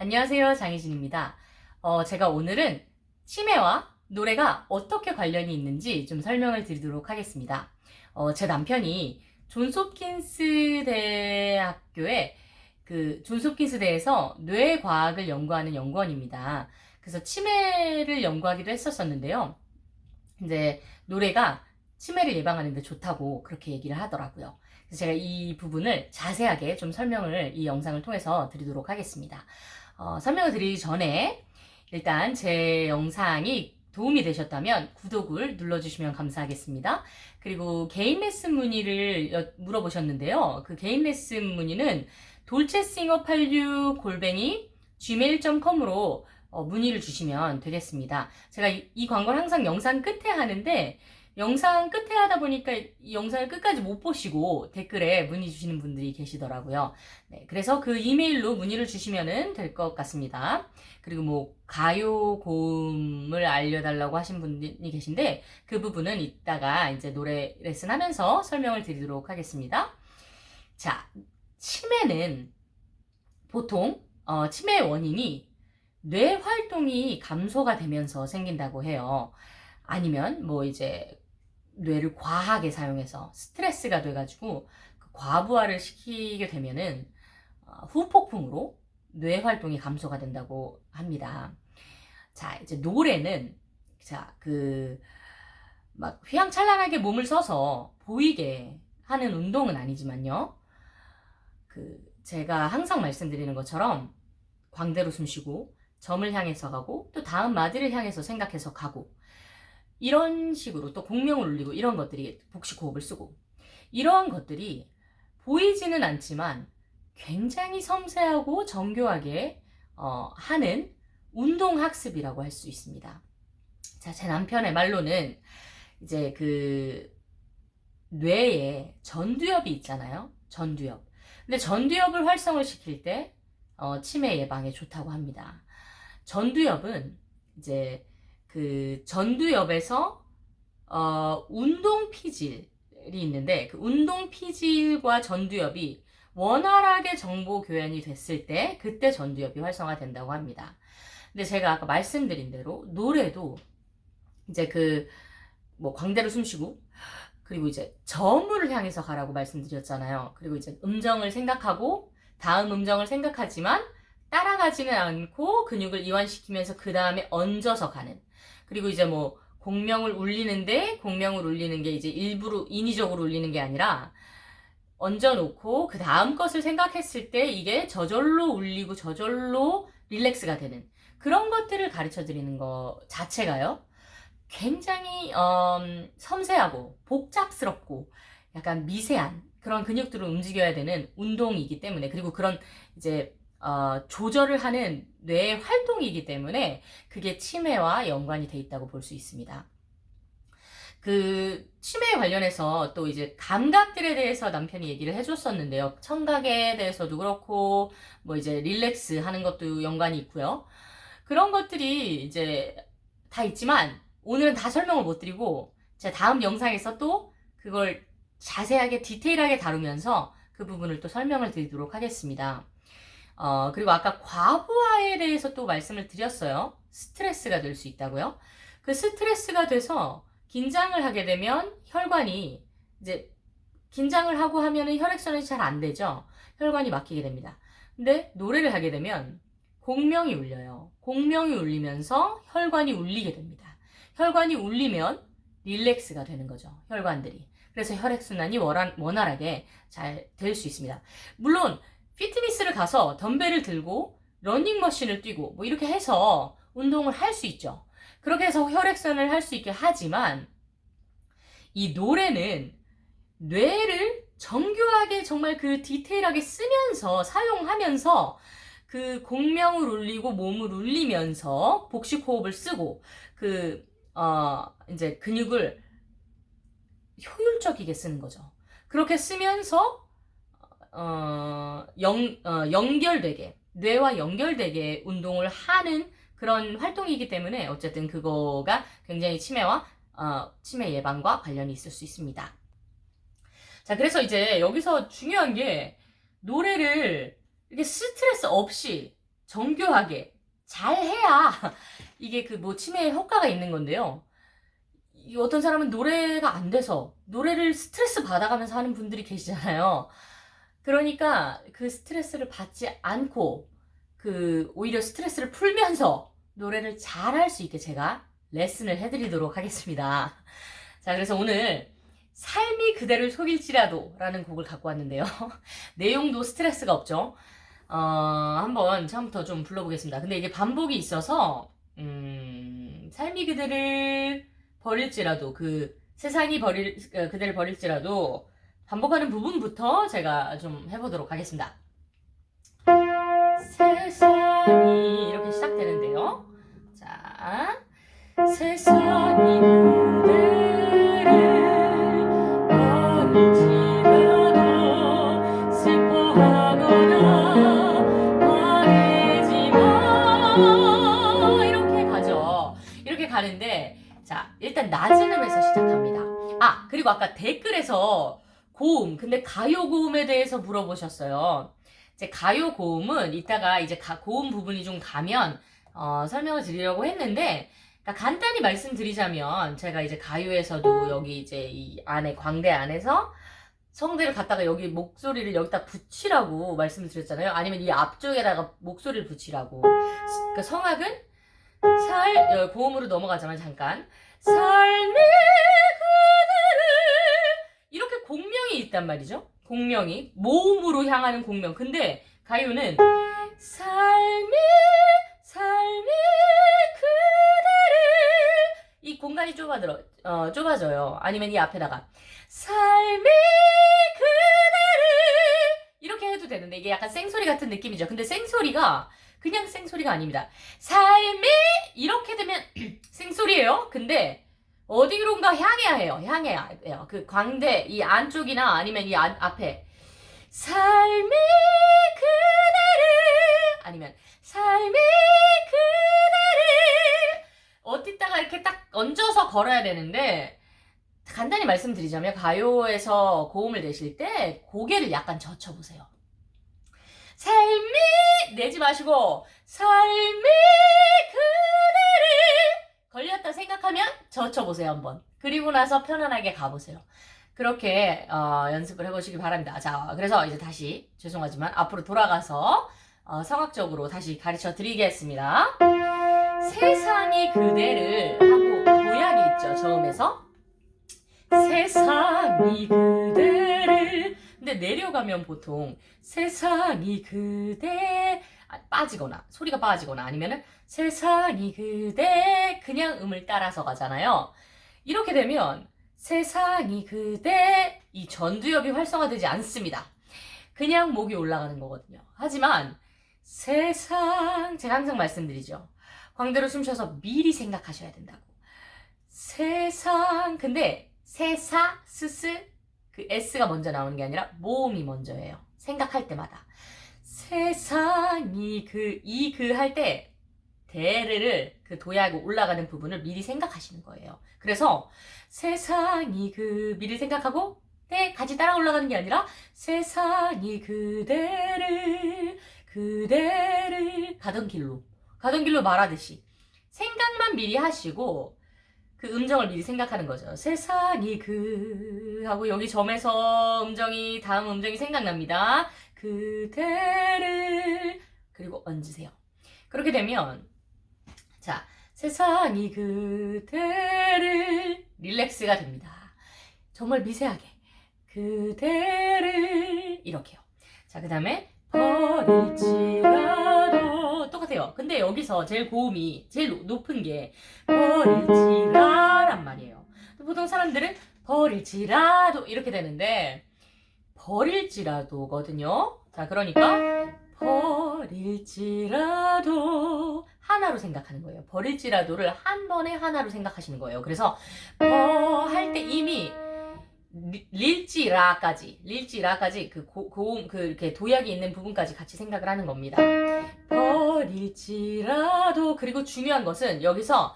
안녕하세요. 장희진입니다. 어, 제가 오늘은 치매와 노래가 어떻게 관련이 있는지 좀 설명을 드리도록 하겠습니다. 어, 제 남편이 존스홉킨스 대학교에 그 존스홉킨스 대에서 뇌과학을 연구하는 연구원입니다. 그래서 치매를 연구하기도 했었었는데요. 이제 노래가 치매를 예방하는데 좋다고 그렇게 얘기를 하더라고요. 그래서 제가 이 부분을 자세하게 좀 설명을 이 영상을 통해서 드리도록 하겠습니다. 어, 설명을 드리기 전에 일단 제 영상이 도움이 되셨다면 구독을 눌러주시면 감사하겠습니다. 그리고 개인 레슨 문의를 여- 물어보셨는데요. 그 개인 레슨 문의는 돌체싱어86 골뱅이 gmail.com으로 어, 문의를 주시면 되겠습니다. 제가 이, 이 광고를 항상 영상 끝에 하는데 영상 끝에 하다 보니까 이 영상을 끝까지 못 보시고 댓글에 문의 주시는 분들이 계시더라고요. 네, 그래서 그 이메일로 문의를 주시면 될 것 같습니다. 그리고 뭐 가요 고음을 알려달라고 하신 분이 계신데 그 부분은 이따가 이제 노래 레슨 하면서 설명을 드리도록 하겠습니다. 자, 치매는 보통 어, 치매의 원인이 뇌 활동이 감소가 되면서 생긴다고 해요. 아니면 뭐 이제 뇌를 과하게 사용해서 스트레스가 돼가지고 그 과부하를 시키게 되면은 어, 후폭풍으로 뇌 활동이 감소가 된다고 합니다. 자, 이제 노래는 자, 그 막 휘황찬란하게 몸을 써서 보이게 하는 운동은 아니지만요. 그 제가 항상 말씀드리는 것처럼 광대로 숨 쉬고 점을 향해서 가고 또 다음 마디를 향해서 생각해서 가고 이런 식으로 또 공명을 울리고 이런 것들이 복식 호흡을 쓰고 이러한 것들이 보이지는 않지만 굉장히 섬세하고 정교하게 어, 하는 운동 학습이라고 할 수 있습니다. 자, 제 남편의 말로는 이제 그 뇌에 전두엽이 있잖아요. 전두엽. 근데 전두엽을 활성을 시킬 때 어, 치매 예방에 좋다고 합니다. 전두엽은 이제 그 전두엽에서 어, 운동 피질이 있는데 그 운동 피질과 전두엽이 원활하게 정보 교환이 됐을 때 그때 전두엽이 활성화된다고 합니다. 근데 제가 아까 말씀드린 대로 노래도 이제 그 뭐 광대로 숨쉬고 그리고 이제 저물을 향해서 가라고 말씀드렸잖아요. 그리고 이제 음정을 생각하고 다음 음정을 생각하지만 따라가지는 않고 근육을 이완시키면서 그 다음에 얹어서 가는. 그리고 이제 뭐 공명을 울리는데 공명을 울리는 게 이제 일부러 인위적으로 울리는 게 아니라 얹어놓고 그 다음 것을 생각했을 때 이게 저절로 울리고 저절로 릴렉스가 되는 그런 것들을 가르쳐 드리는 거 자체가요. 굉장히 음, 섬세하고 복잡스럽고 약간 미세한 그런 근육들을 움직여야 되는 운동이기 때문에 그리고 그런 이제 어, 조절을 하는 뇌의 활동이기 때문에 그게 치매와 연관이 돼 있다고 볼 수 있습니다. 그 치매에 관련해서 또 이제 감각들에 대해서 남편이 얘기를 해줬었는데요. 청각에 대해서도 그렇고 뭐 이제 릴렉스 하는 것도 연관이 있고요. 그런 것들이 이제 다 있지만 오늘은 다 설명을 못 드리고 제가 다음 영상에서 또 그걸 자세하게 디테일하게 다루면서 그 부분을 또 설명을 드리도록 하겠습니다. 어, 그리고 아까 과부하에 대해서 또 말씀을 드렸어요. 스트레스가 될 수 있다고요. 그 스트레스가 돼서 긴장을 하게 되면 혈관이 이제 긴장을 하고 하면은 혈액순환이 잘 안 되죠. 혈관이 막히게 됩니다. 근데 노래를 하게 되면 공명이 울려요. 공명이 울리면서 혈관이 울리게 됩니다. 혈관이 울리면 릴렉스가 되는 거죠. 혈관들이. 그래서 혈액순환이 원활, 원활하게 잘 될 수 있습니다. 물론 피트니스를 가서 덤벨을 들고 러닝머신을 뛰고 뭐 이렇게 해서 운동을 할 수 있죠. 그렇게 해서 혈액순환을 할 수 있게 하지만 이 노래는 뇌를 정교하게 정말 그 디테일하게 쓰면서 사용하면서 그 공명을 울리고 몸을 울리면서 복식 호흡을 쓰고 그 어, 이제 근육을 효율적이게 쓰는 거죠. 그렇게 쓰면서 어, 연, 어, 연결되게 뇌와 연결되게 운동을 하는 그런 활동이기 때문에 어쨌든 그거가 굉장히 치매와 어, 치매 예방과 관련이 있을 수 있습니다. 자, 그래서 이제 여기서 중요한 게 노래를 이렇게 스트레스 없이 정교하게 잘 해야 이게 그 뭐 치매에 효과가 있는 건데요. 이 어떤 사람은 노래가 안 돼서 노래를 스트레스 받아가면서 하는 분들이 계시잖아요. 그러니까 그 스트레스를 받지 않고 그 오히려 스트레스를 풀면서 노래를 잘 할 수 있게 제가 레슨을 해드리도록 하겠습니다. 자, 그래서 오늘 삶이 그대를 속일지라도 라는 곡을 갖고 왔는데요. 내용도 스트레스가 없죠. 어, 한번 처음부터 좀 불러보겠습니다. 근데 이게 반복이 있어서, 음, 삶이 그대를 버릴지라도, 그, 세상이 버릴, 어, 그대를 버릴지라도, 반복하는 부분부터 제가 좀 해보도록 하겠습니다. 세상이 이렇게 시작되는데요. 자, 세상이 가는데 자 일단 낮은 음에서 시작합니다. 아 그리고 아까 댓글에서 고음 근데 가요 고음에 대해서 물어보셨어요. 이제 가요 고음은 이따가 이제 가- 고음 부분이 좀 가면 어, 설명을 드리려고 했는데 그러니까 간단히 말씀드리자면 제가 이제 가요에서도 여기 이제 이 안에 광대 안에서 성대를 갖다가 여기 목소리를 여기다 붙이라고 말씀을 드렸잖아요. 아니면 이 앞쪽에다가 목소리를 붙이라고. 그러니까 성악은 살 어, 고음으로 넘어가자면 잠깐 삶의 이렇게 공명이 있단 말이죠. 공명이 모음으로 향하는 공명. 근데 가요는 삶의 삶의 그대를 이 공간이 좁아들어 어, 좁아져요. 아니면 이 앞에다가 삶의 그대를 이렇게 해도 되는데 이게 약간 생소리 같은 느낌이죠. 근데 생소리가 그냥 생소리가 아닙니다. 삶의 이렇게 되면 생소리예요. 근데 어디론가 향해야 해요. 향해야 해요. 그 광대 이 안쪽이나 아니면 이 안- 앞에 삶의 그대를 아니면 삶의 그대를 어디다가 이렇게 딱 얹어서 걸어야 되는데 간단히 말씀드리자면 가요에서 고음을 내실 때 고개를 약간 젖혀 보세요. 삶이 내지 마시고 삶이 그대를 걸렸다 생각하면 젖혀보세요 한번. 그리고 나서 편안하게 가보세요. 그렇게 어, 연습을 해보시기 바랍니다. 자, 그래서 이제 다시 죄송하지만 앞으로 돌아가서 어, 성악적으로 다시 가르쳐 드리겠습니다. 세상이 그대를 하고 도약이 있죠. 저음에서 세상이 그대를 근데 내려가면 보통 세상이 그대 아, 빠지거나 소리가 빠지거나 아니면은 세상이 그대 그냥 음을 따라서 가잖아요. 이렇게 되면 세상이 그대 이 전두엽이 활성화되지 않습니다. 그냥 목이 올라가는 거거든요. 하지만 세상 제가 항상 말씀드리죠. 광대로 숨 쉬어서 미리 생각하셔야 된다고. 세상 근데 세사 스스 그 s가 먼저 나오는 게 아니라 모음이 먼저예요. 생각할 때마다 세상이 그 이 그 할 때 대를 그 도약하고 올라가는 부분을 미리 생각하시는 거예요. 그래서 세상이 그 미리 생각하고 때 같이 따라 올라가는 게 아니라 세상이 그대를 그대를 가던 길로 가던 길로 말하듯이 생각만 미리 하시고 그 음정을 미리 생각하는 거죠. 세상이 그 하고 여기 점에서 음정이 다음 음정이 생각납니다. 그대를 그리고 얹으세요. 그렇게 되면 자 세상이 그대를 릴렉스가 됩니다. 정말 미세하게 그대를 이렇게요. 자 그 다음에 버릴지라도 똑같아요. 근데 여기서 제일 고음이 제일 노- 높은 게 버릴지라란 말이에요. 보통 사람들은 버릴지라도 이렇게 되는데 버릴지라도거든요. 자 그러니까 버릴지라도 하나로 생각하는 거예요. 버릴지라도를 한 번에 하나로 생각하시는 거예요. 그래서 버 할 때 이미 리- 릴지라까지 릴지라까지 그 고, 고음 그 이렇게 도약이 있는 부분까지 같이 생각을 하는 겁니다. 버릴지라도 그리고 중요한 것은 여기서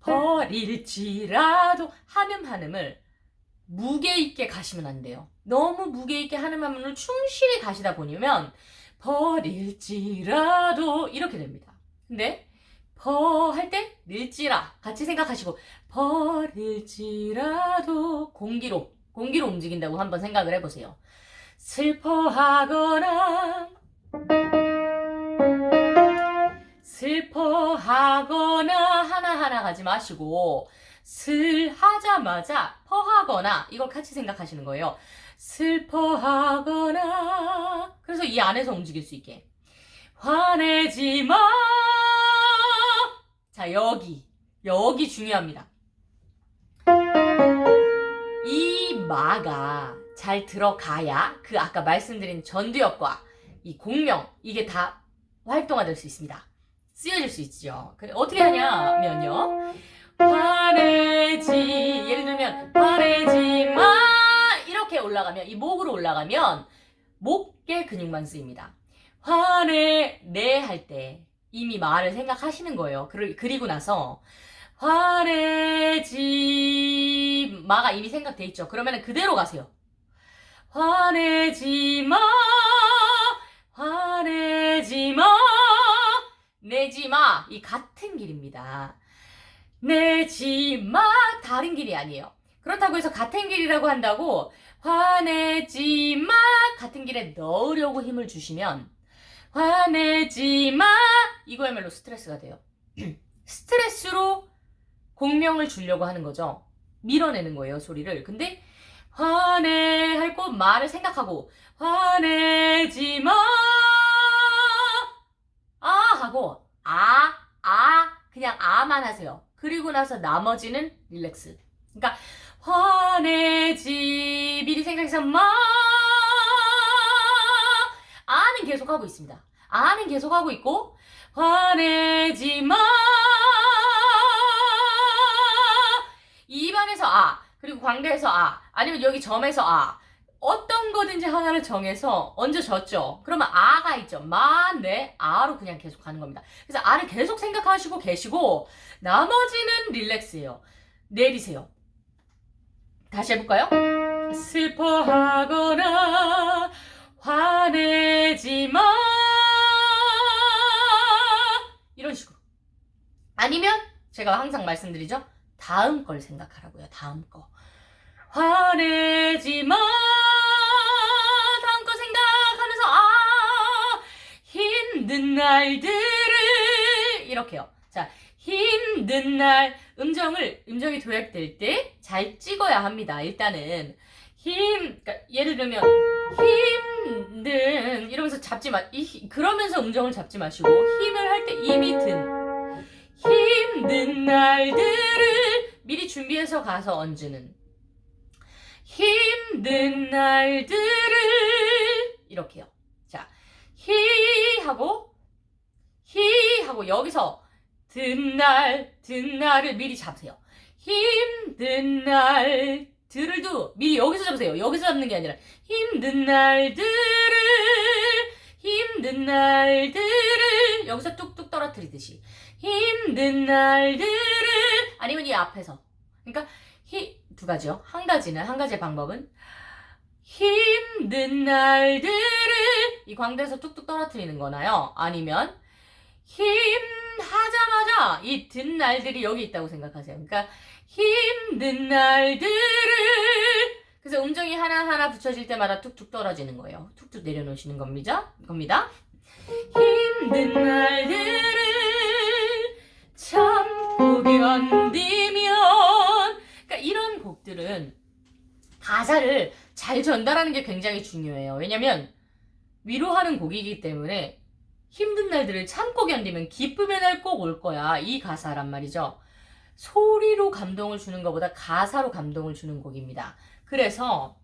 버릴지라도 한음 한음을 무게 있게 가시면 안 돼요. 너무 무게 있게 한음 한음을 충실히 가시다 보면 버릴지라도 이렇게 됩니다. 근데 버 할 때 릴지라 같이 생각하시고 버릴지라도 공기로 공기로 움직인다고 한번 생각을 해보세요. 슬퍼하거나 슬퍼하거나 하나하나 가지 마시고 슬 하자마자 퍼하거나 이걸 같이 생각하시는 거예요. 슬퍼하거나 그래서 이 안에서 움직일 수 있게 화내지 마. 자, 여기. 여기 중요합니다. 이 마가 잘 들어가야 그 아까 말씀드린 전두엽과 이 공명 이게 다 활동화될 수 있습니다. 쓰여질 수 있죠. 그래, 어떻게 하냐면요. 화내지 예를 들면 화내지 마 이렇게 올라가면 이 목으로 올라가면 목계 근육만 쓰입니다. 화내 내할 때 이미 말을 생각하시는 거예요. 그리- 그리고 나서 화내지 마가 이미 생각돼 있죠. 그러면 그대로 가세요. 화내지 마 화내지 마 내지 마 이 같은 길입니다. 내지 마 다른 길이 아니에요. 그렇다고 해서 같은 길이라고 한다고 화내지 마 같은 길에 넣으려고 힘을 주시면 화내지 마 이거야말로 스트레스가 돼요. 스트레스로 공명을 주려고 하는 거죠. 밀어내는 거예요, 소리를. 근데 화내 할 거 말을 생각하고 화내지 마. 아 하고 아, 아 그냥 아만 하세요. 그리고 나서 나머지는 릴렉스. 그러니까 화내지 미리 생각해서 마 아는 계속 하고 있습니다. 아는 계속 하고 있고 화내지 마 입안에서 아 그리고 광대에서 아 아니면 여기 점에서 아 어떤 거든지 하나를 정해서 얹어졌죠. 그러면 아가 있죠. 마, 네, 아로 그냥 계속 가는 겁니다. 그래서 아를 계속 생각하시고 계시고 나머지는 릴렉스예요. 내리세요. 다시 해볼까요? 슬퍼하거나 화내지 마 이런 식으로 아니면 제가 항상 말씀드리죠 다음 걸 생각하라고요 다음 거 화내지 마 힘든 날들을 이렇게요 자 힘든 날 음정을 음정이 도약될 때 잘 찍어야 합니다. 일단은 힘 그러니까 예를 들면 힘든 이러면서 잡지 마 이, 그러면서 음정을 잡지 마시고 힘을 할 때 입이 든 힘든 날들을 미리 준비해서 가서 얹는 힘든 날들을 이렇게요. 하고 히 하고 여기서 든 날, 든 날을 미리 잡으세요. 힘든 날, 들을도 미리 여기서 잡으세요. 여기서 잡는 게 아니라 힘든 날들을, 힘든 날들을 여기서 뚝뚝 떨어뜨리듯이 힘든 날들을 아니면 이 앞에서 그러니까 히, 두 가지요. 한 가지는 한 가지의 방법은 힘든 날들을 이 광대에서 뚝뚝 떨어뜨리는 거나요? 아니면 힘 하자마자 이 든 날들이 여기 있다고 생각하세요. 그러니까 힘든 날들을 그래서 음정이 하나하나 붙여질 때마다 툭툭 떨어지는 거예요. 툭툭 내려놓으시는 겁니다. 겁니다. 힘든 날들을 참고 견디면 그러니까 이런 곡들은 가사를 잘 전달하는 게 굉장히 중요해요. 왜냐면 위로하는 곡이기 때문에 힘든 날들을 참고 견디면 기쁨의 날 꼭 올 거야. 이 가사란 말이죠. 소리로 감동을 주는 것보다 가사로 감동을 주는 곡입니다. 그래서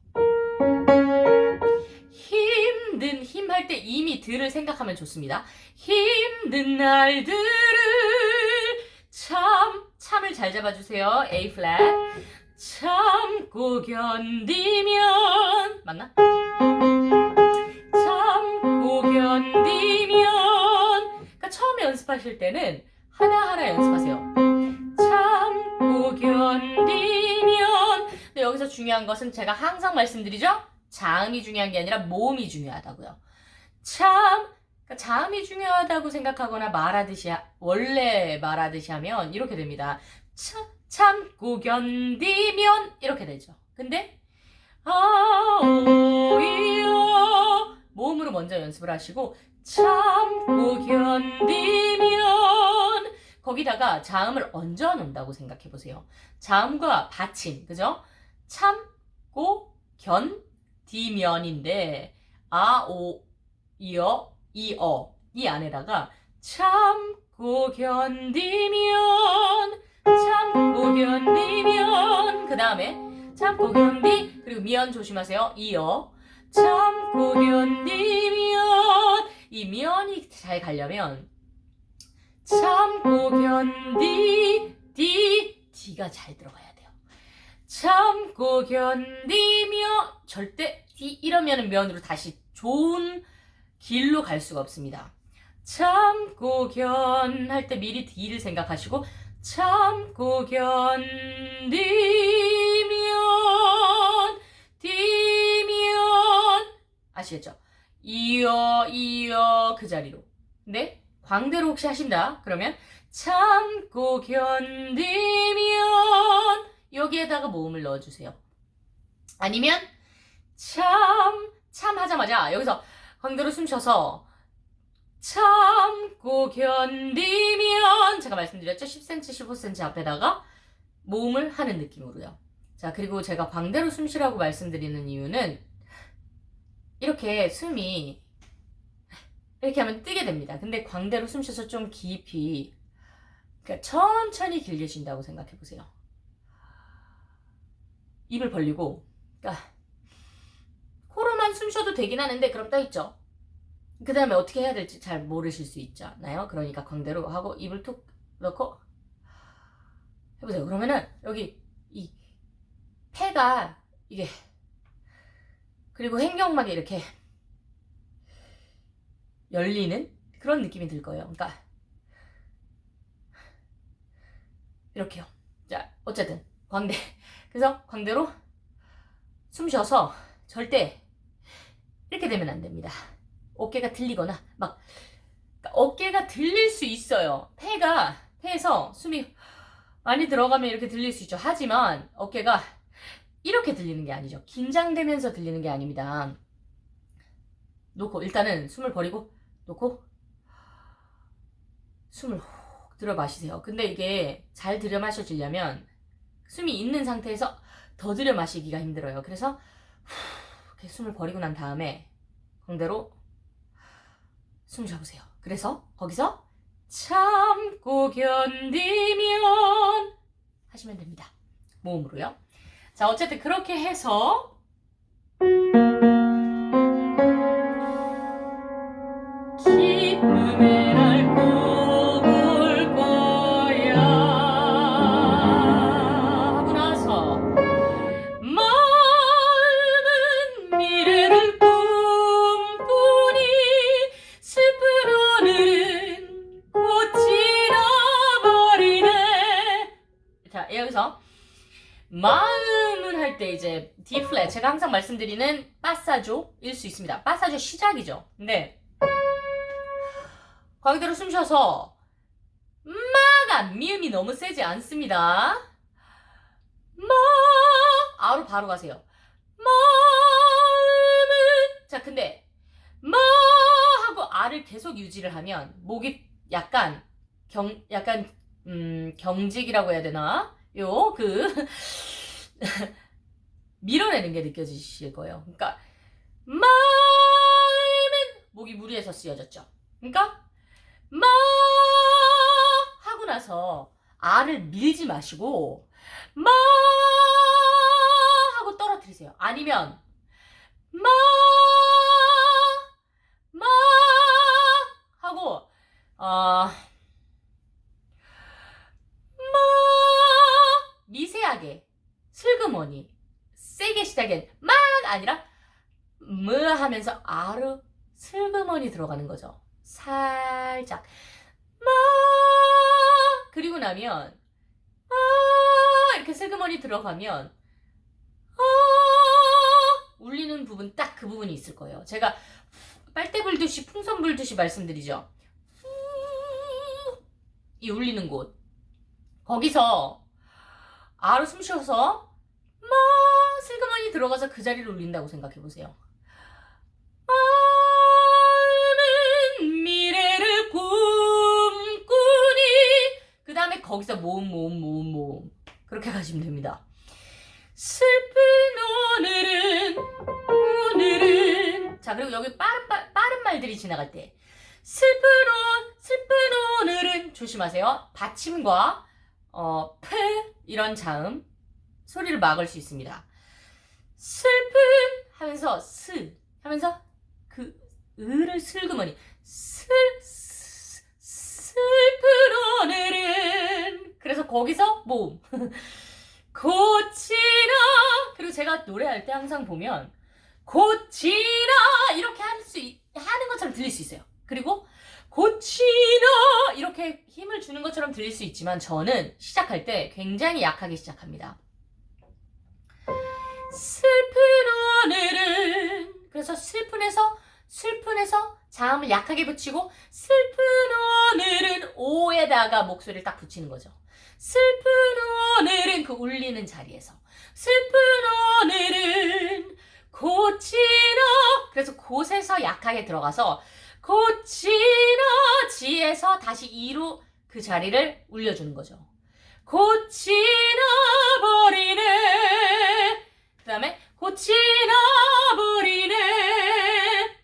힘든 힘 할 때 이미 들을 생각하면 좋습니다. 힘든 날들을 참 참을 잘 잡아주세요. A 플랫 참고 견디면 맞나? 참고 견디면 그러니까 처음에 연습하실 때는 하나하나 연습하세요. 참고 견디면 근데 여기서 중요한 것은 제가 항상 말씀드리죠. 자음이 중요한 게 아니라 모음이 중요하다고요. 참 그러니까 자음이 중요하다고 생각하거나 말하듯이 하- 원래 말하듯이 하면 이렇게 됩니다. 참, 참고 견디면 이렇게 되죠. 근데 아오이어 모음으로 먼저 연습을 하시고 참고 견디면 거기다가 자음을 얹어 놓는다고 생각해 보세요. 자음과 받침, 그죠? 참고 견디면인데 아오 이어 이어 이 안에다가 참고 견디면 참고 견디면 그 다음에 참고 견디 그리고 미연 조심하세요. 이어. 참고 견디면 이 미연이 잘 가려면 참고 견디 디 디가 잘 들어가야 돼요. 참고 견디며 절대 디 이러면은 면으로 다시 좋은 길로 갈 수가 없습니다. 참고 견 할 때 미리 뒤를 생각하시고 참고 견디면 디면 아시겠죠? 이어 이어 그 자리로. 근데 광대로 혹시 하신다 그러면 참고 견디면 여기에다가 모음을 넣어주세요. 아니면 참, 참 하자마자 여기서 광대로 숨 쉬어서 참고 견디면 제가 말씀드렸죠? 10cm, 15cm 앞에다가 모음을 하는 느낌으로요. 자, 그리고 제가 광대로 숨 쉬라고 말씀드리는 이유는 이렇게 숨이 이렇게 하면 뜨게 됩니다. 근데 광대로 숨 쉬어서 좀 깊이 그러니까 천천히 길게 쉰다고 생각해 보세요. 입을 벌리고 그러니까 코로만 숨 쉬어도 되긴 하는데 그럼 떠 있죠. 그 다음에 어떻게 해야 될지 잘 모르실 수 있잖아요. 그러니까 광대로 하고 입을 툭 넣고 해보세요. 그러면은 여기 이 폐가 이게 그리고 횡격막이 이렇게 열리는 그런 느낌이 들 거예요. 그러니까 이렇게요. 자, 어쨌든 광대. 그래서 광대로 숨 쉬어서 절대 이렇게 되면 안 됩니다. 어깨가 들리거나 막 그러니까 어깨가 들릴 수 있어요. 폐가 폐에서 숨이 많이 들어가면 이렇게 들릴 수 있죠. 하지만 어깨가 이렇게 들리는 게 아니죠. 긴장되면서 들리는 게 아닙니다. 놓고 일단은 숨을 버리고 놓고 숨을 훅 들여 마시세요. 근데 이게 잘 들여 마셔지려면 숨이 있는 상태에서 더 들여 마시기가 힘들어요. 그래서 후, 숨을 버리고 난 다음에 광대로 숨 쉬어보세요. 그래서 거기서 참고 견디면 하시면 됩니다. 모음으로요. 자, 어쨌든 그렇게 해서 이제 D 플랫 제가 항상 말씀드리는 빠사조일 수 있습니다. 빠사조 시작이죠. 근데 광대로 숨 쉬어서 마가 미음이 너무 세지 않습니다. 마. 아로 바로 가세요. 마음은 자 근데 마 하고 아를 계속 유지를 하면 목이 약간 경 약간 음 경직이라고 해야 되나? 요 그 밀어내는 게 느껴지실 거예요. 그러니까 마음은 목이 무리해서 쓰여졌죠. 그러니까 마 하고 나서 아를 밀지 마시고 마 하고 떨어뜨리세요. 아니면 마, 마 어, 마 미세하게 슬그머니 세게 시작엔 막 아니라 무 하면서 아르 슬그머니 들어가는 거죠. 살짝 마 그리고 나면 아 이렇게 슬그머니 들어가면 아 울리는 부분 딱 그 부분이 있을 거예요. 제가 빨대 불듯이 풍선 불듯이 말씀드리죠. 이 울리는 곳. 거기서 아로 숨 쉬어서 막 들어가서 그 자리를 울린다고 생각해 보세요. 많은 미래를 꿈꾸니 그 다음에 거기서 모음 모음 모음 모음 그렇게 가시면 됩니다. 슬픈 오늘은 오늘은 자 그리고 여기 빠른 빠, 빠른 말들이 지나갈 때 슬픈 오 슬픈 오늘은 조심하세요. 받침과 어, 프 이런 자음 소리를 막을 수 있습니다. 슬픈 하면서 스 하면서 그 을을 슬그머니 슬 스- 슬픈 오늘은. 그래서 거기서 모음. 고치라. 그리고 제가 노래할 때 항상 보면 고치라. 이렇게 할 수 하는 것처럼 들릴 수 있어요. 그리고 고치라. 이렇게 힘을 주는 것처럼 들릴 수 있지만 저는 시작할 때 굉장히 약하게 시작합니다. 슬픈 오늘은 그래서 슬픈에서 슬픈에서 자음을 약하게 붙이고 슬픈 오늘은 오에다가 목소리를 딱 붙이는 거죠. 슬픈 오늘은 그 울리는 자리에서 슬픈 오늘은 고치라 그래서 곳에서 약하게 들어가서 고치라 지에서 다시 이로 그 자리를 울려주는 거죠. 고치라 버리네 그 다음에 고치라 버리네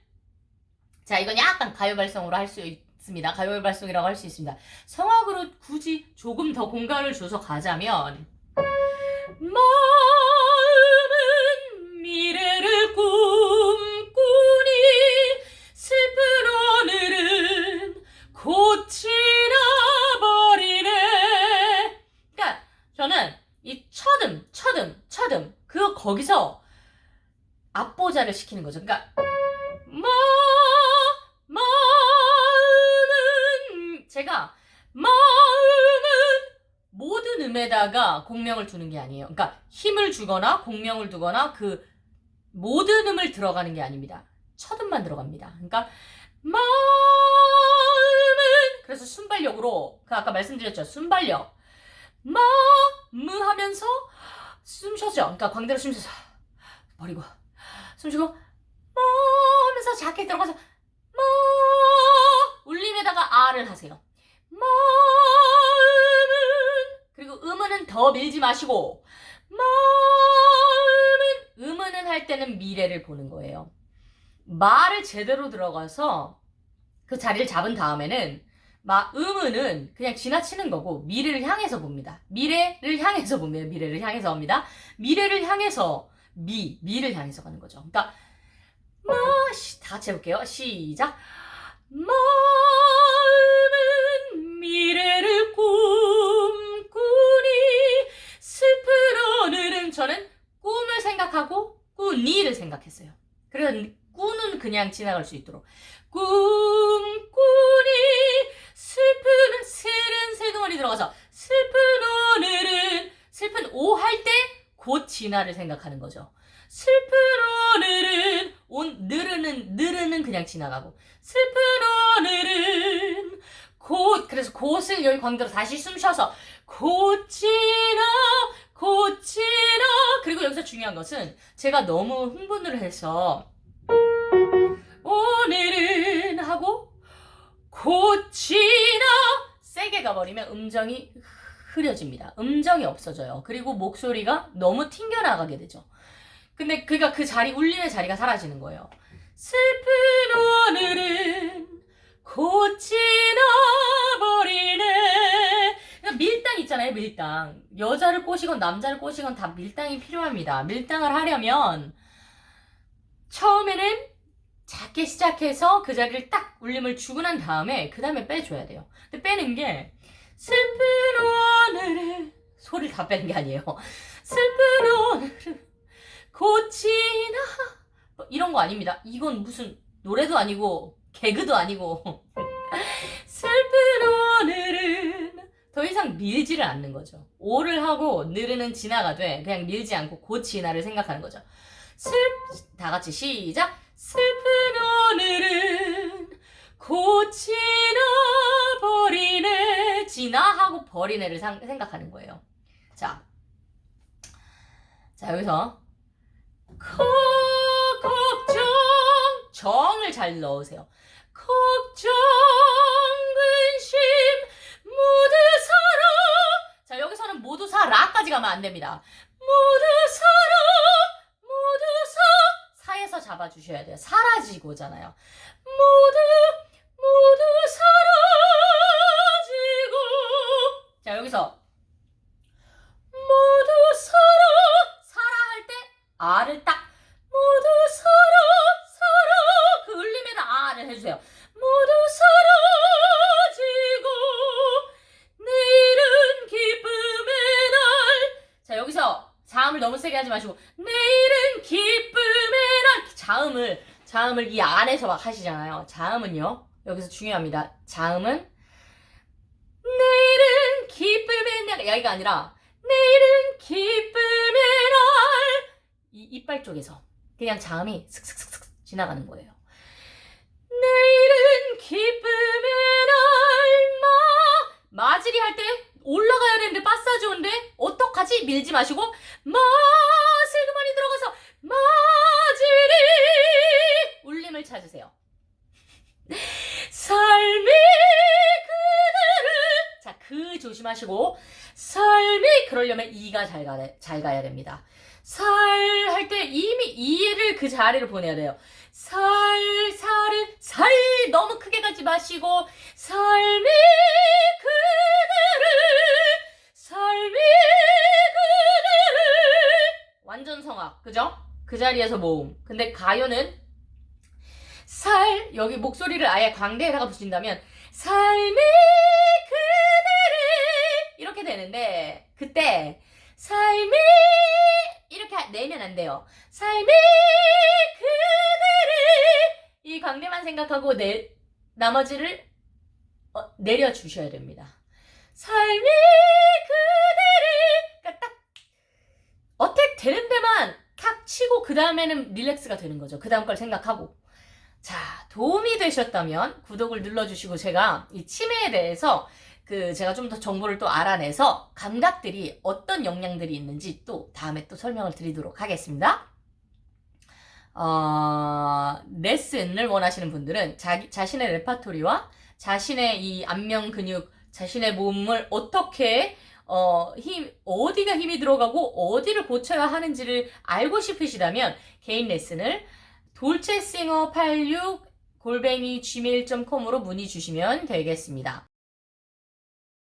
자 이건 약간 가요 발성으로 할 수 있습니다. 가요 발성이라고 할 수 있습니다. 성악으로 굳이 조금 더 공간을 줘서 가자면 마 시키는 거죠 그러니까 마 마음은 제가 마음은 모든 음에다가 공명을 두는 게 아니에요. 그러니까 힘을 주거나 공명을 두거나 그 모든 음을 들어가는 게 아닙니다. 첫 음만 들어갑니다. 그러니까 마음은 그래서 순발력으로 그 아까 말씀드렸죠. 순발력 마무 하면서 숨 쉬었죠. 그러니까 광대로 숨 쉬어서 버리고 숨 쉬고 마 하면서 작게 들어가서 마 울림에다가 아를 하세요. 마음은 그리고 음은 더 밀지 마시고 마음은 음은 할 때는 미래를 보는 거예요. 말을 제대로 들어가서 그 자리를 잡은 다음에는 마 음은 그냥 지나치는 거고 미래를 향해서 봅니다. 미래를 향해서 봅니다. 미래를 향해서 합니다. 미래를 향해서 미 미를 향해서 가는 거죠. 그러니까 마, 시, 다 같이 해볼게요. 시작. 마음은 미래를 꿈꾸니 슬픈 오늘은 저는 꿈을 생각하고 꾸니를 생각했어요. 그래서 꾸는 그냥 지나갈 수 있도록 꿈꾸니 슬픈 슬은 슬그머니 들어가서 슬픈 오늘은 슬픈 오 할 때 곧 진화를 생각하는 거죠. 슬픈 오늘은 온 느르는 느르는 그냥 지나가고 슬픈 오늘은 곧 그래서 곧을 여기 광대로 다시 숨 쉬어서 고치나 고치나 그리고 여기서 중요한 것은 제가 너무 흥분을 해서 오늘은 하고 고치나 세게 가버리면 음정이 흐려집니다. 음정이 없어져요. 그리고 목소리가 너무 튕겨나가게 되죠. 근데 그가 그 자리 울림의 자리가 사라지는 거예요. 슬픈 오늘은 고치나 버리네. 그러니까 밀당 있잖아요, 밀당. 여자를 꼬시건 남자를 꼬시건 다 밀당이 필요합니다. 밀당을 하려면 처음에는 작게 시작해서 그 자리를 딱 울림을 주고 난 다음에 그 다음에 빼줘야 돼요. 근데 빼는 게 슬픈 오늘은 소리를 다 빼는 게 아니에요. 슬픈 오늘은 고치나 뭐 이런 거 아닙니다. 이건 무슨 노래도 아니고 개그도 아니고 슬픈 오늘은 더 이상 밀지를 않는 거죠. 오를 하고 느르는 돼 그냥 밀지 않고 고치나를 생각하는 거죠. 슬 다 같이 시작 슬픈 오늘은 곧 지나 버리네 지나하고 버리네를 상- 생각하는 거예요 자, 자 여기서 코 걱정. 정을 잘 넣으세요. 걱정 근심 모두 사라 자 여기서는 모두 사라까지 가면 안 됩니다. 모두 사라 모두 사 사에서 잡아주셔야 돼요. 사라지고잖아요. 모두 모두 사라지고. 자 여기서 아를 딱 모두 살아 살아 그 울림에다 아를 해주세요. 모두 사라지고 내일은 기쁨의 날 자 여기서 자음을 너무 세게 하지 마시고 내일은 기쁨의 날. 자음을 자음을 이 안에서 막 하시잖아요. 자음은요 여기서 중요합니다. 자음은 내일은 기쁨의 날. 여기가 아니라 내일은 기쁨의 날. 이 이빨 쪽에서 그냥 자음이 슥슥슥슥 지나가는 거예요. 내일은 기쁨의 날. 마. 마지리 할 때 올라가야 되는데 빠싸지 온데 어떡하지? 밀지 마시고 마 슬그머니 들어가서 마지리 울림을 찾으세요. 삶이 그대를 자그 조심하시고 삶이 그러려면 이가 잘, 가, 잘 가야 됩니다. 살 할 때 이미 이를 그 자리를 보내야 돼요. 살, 살을, 살 너무 크게 가지 마시고, 삶이 그대를, 삶이 그대를. 완전 성악, 그죠? 그 자리에서 모음. 근데 가요는 살, 여기 목소리를 아예 광대에다가 붙인다면, 삶이 그대를 이렇게 되는데 그때 삶이 이렇게 내면 안 돼요. 삶이 그대를 이 광대만 생각하고 내 나머지를 어, 내려 주셔야 됩니다. 삶이 그대를 그러니까 딱 어택 되는 데만 탁 치고 그 다음에는 릴렉스가 되는 거죠. 그 다음 걸 생각하고 자, 도움이 되셨다면 구독을 눌러주시고 제가 이 치매에 대해서 그 제가 좀 더 정보를 또 알아내서 감각들이 어떤 영향들이 있는지 또 다음에 또 설명을 드리도록 하겠습니다. 어, 레슨을 원하시는 분들은 자기, 자신의 레파토리와 자신의 이 안면 근육, 자신의 몸을 어떻게 어, 힘, 어디가 힘이 들어가고 어디를 고쳐야 하는지를 알고 싶으시다면 개인 레슨을 돌체싱어86 골뱅이 gmail.com으로 문의 주시면 되겠습니다.